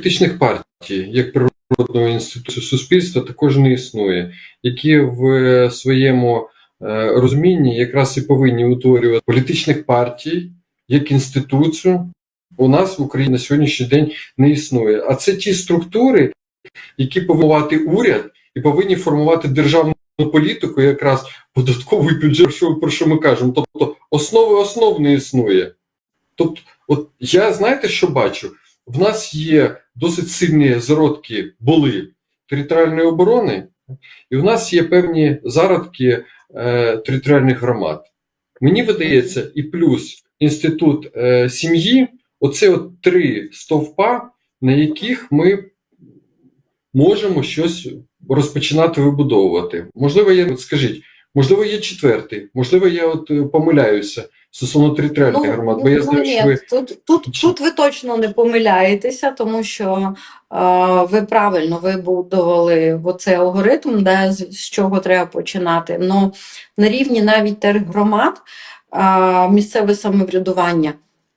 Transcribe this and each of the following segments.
політичних партій, як природного інституту суспільства, також не існує, які в е, своєму е, розумінні якраз і повинні утворювати політичних партій як інституцію. У нас в Україні на сьогоднішній день не існує. А це ті структури, які повинні формувати уряд і повинні формувати державну політику, якраз податковий бюджет, що, про що ми кажемо. Тобто основи основ не існує. Тобто, от я знаєте, що бачу? В нас є досить сильні зародки були територіальної оборони, і в нас є певні зародки е, територіальних громад. Мені видається, і плюс інститут е, сім'ї оце от три стовпа, на яких ми можемо щось розпочинати вибудовувати. Можливо, от скажіть, можливо, є четвертий, можливо, я от помиляюся стосовно територіальних громад, бо я знаю, ні, що ви тут, тут, тут ви точно не помиляєтеся, тому що е, ви правильно вибудували оцей алгоритм, де, з, з чого треба починати. Ну, на рівні навіть тергромад, е, місцеве самоврядування,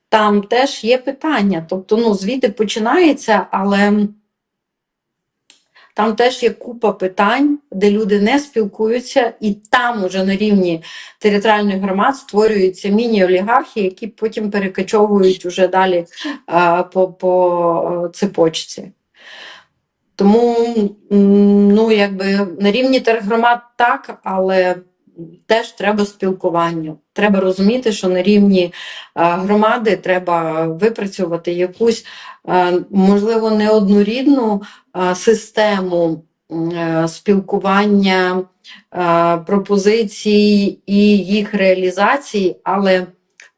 там теж є питання. Тобто, ну, звідти починається, але там теж є купа питань, де люди не спілкуються, і там уже на рівні територіальних громад створюються міні-олігархи, які потім перекачовують уже далі а, по, по е, цепочці. Тому ну, якби на рівні тергромад так, але теж треба спілкування. Треба розуміти, що на рівні громади треба випрацювати якусь, можливо, не однорідну систему е, спілкування, пропозицій і їх реалізації, але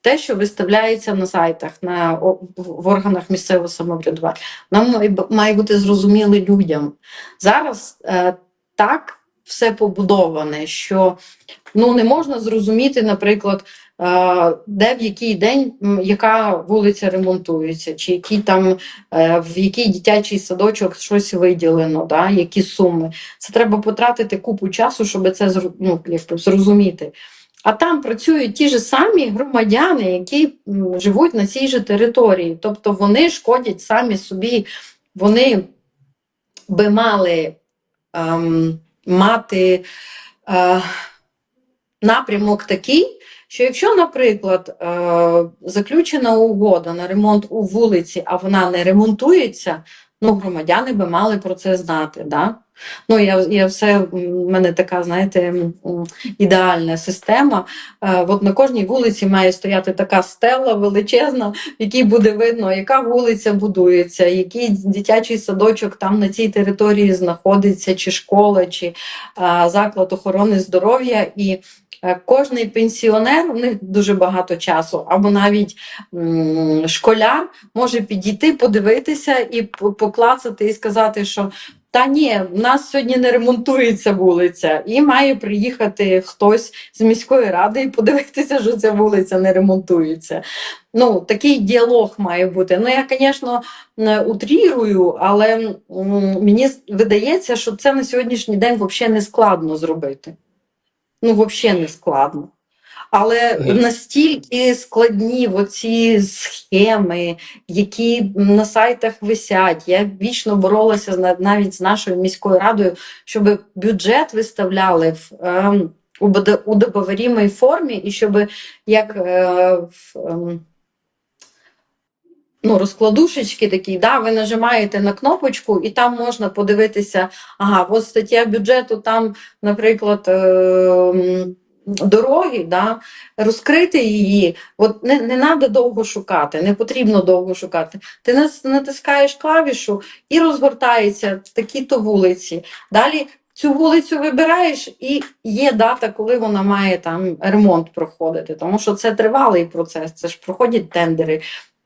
те, що виставляється на сайтах, на, в органах місцевого самоврядування, нам має бути зрозуміло людям. Зараз е, так все побудоване, що ну, не можна зрозуміти, наприклад, е, де в який день яка вулиця ремонтується, чи який там е, в який дитячий садочок щось виділено, да, які суми. Це треба потратити купу часу, щоб це ну, якби, зрозуміти. А там працюють ті ж самі громадяни, які живуть на цій же території. Тобто вони шкодять самі собі, вони би мали ем, мати е, напрямок такий, що якщо, наприклад, е, заключена угода на ремонт у вулиці, а вона не ремонтується, ну, громадяни би мали про це знати. Да? Ну, я, я все, в мене така, знаєте, ідеальна система. Е, От на кожній вулиці має стояти така стела величезна, в якій буде видно, яка вулиця будується, який дитячий садочок там на цій території знаходиться, чи школа, чи а, заклад охорони здоров'я. І е, кожний пенсіонер, у них дуже багато часу, або навіть школяр може підійти, подивитися і поклацати і сказати, що та ні, в нас сьогодні не ремонтується вулиця, і має приїхати хтось з міської ради і подивитися, що ця вулиця не ремонтується. Ну, такий діалог має бути. Ну, я, звісно, утрірую, але мені видається, що це на сьогоднішній день взагалі не складно зробити. Ну, взагалі не складно. Але Е. настільки складні оці схеми, які на сайтах висять. Я вічно боролася навіть з нашою міською радою, щоб бюджет виставляли в ем, у бд- формі, і щоб як е, в, ем, ну, розкладушечки такі, да, ви нажимаєте на кнопочку, і там можна подивитися, ага, от стаття бюджету, там, наприклад, ем, дороги, да, розкрити її. От не, не треба довго шукати, не потрібно довго шукати. Ти натискаєш клавішу і розгортається такі-то вулиці. Далі цю вулицю вибираєш, і є дата, коли вона має там ремонт проходити. Тому що це тривалий процес, це ж проходять тендери.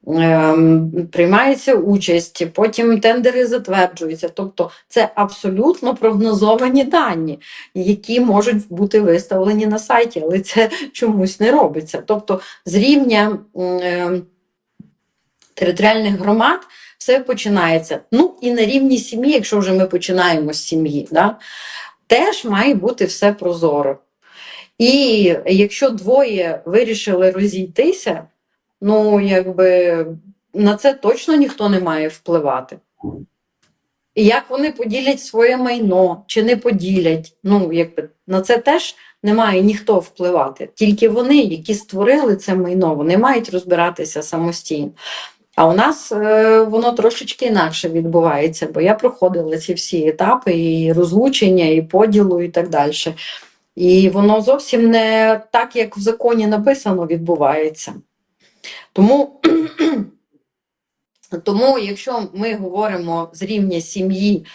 Ем, Приймається участь, потім тендери затверджуються. Тобто це абсолютно прогнозовані дані, які можуть бути виставлені на сайті, але це чомусь не робиться. Тобто, з рівня ем, територіальних громад все починається. Ну і на рівні сім'ї, якщо вже ми починаємо з сім'ї, да, теж має бути все прозоро. І якщо двоє вирішили розійтися, ну якби на це точно ніхто не має впливати. І як вони поділять своє майно, чи не поділять. Ну, якби на це теж не має ніхто впливати. Тільки вони, які створили це майно, вони мають розбиратися самостійно. А у нас е, воно трошечки інакше відбувається, бо я проходила ці всі етапи і розлучення, і поділу, і так далі. І воно зовсім не так, як в законі написано, відбувається. Тому, тому якщо ми говоримо з рівня сім'ї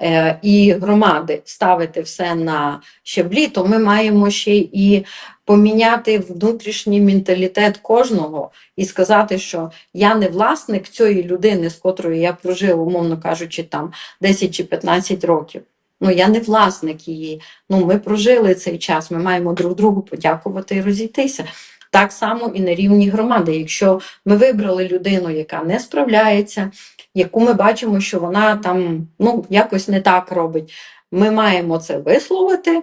е, і громади ставити все на щаблі, то ми маємо ще і поміняти внутрішній менталітет кожного і сказати, що я не власник цієї людини, з котрою я прожив, умовно кажучи, там 10 чи 15 років. Ну, я не власник її. Ну, ми прожили цей час, ми маємо друг другу подякувати і розійтися. Так само і на рівні громади. Якщо ми вибрали людину, яка не справляється, яку ми бачимо, що вона там ну, якось не так робить, ми маємо це висловити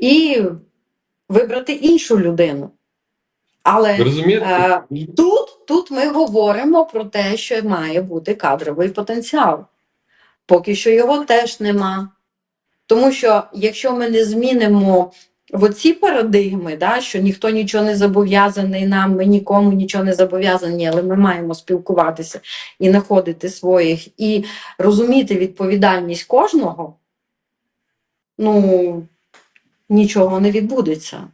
і вибрати іншу людину. Але Е, Тут, тут ми говоримо про те, що має бути кадровий потенціал. Поки що його теж нема. Тому що якщо ми не змінимо в оці парадигми, да, що ніхто нічого не зобов'язаний нам, ми нікому нічого не зобов'язані, але ми маємо спілкуватися і знаходити своїх, і розуміти відповідальність кожного, ну нічого не відбудеться.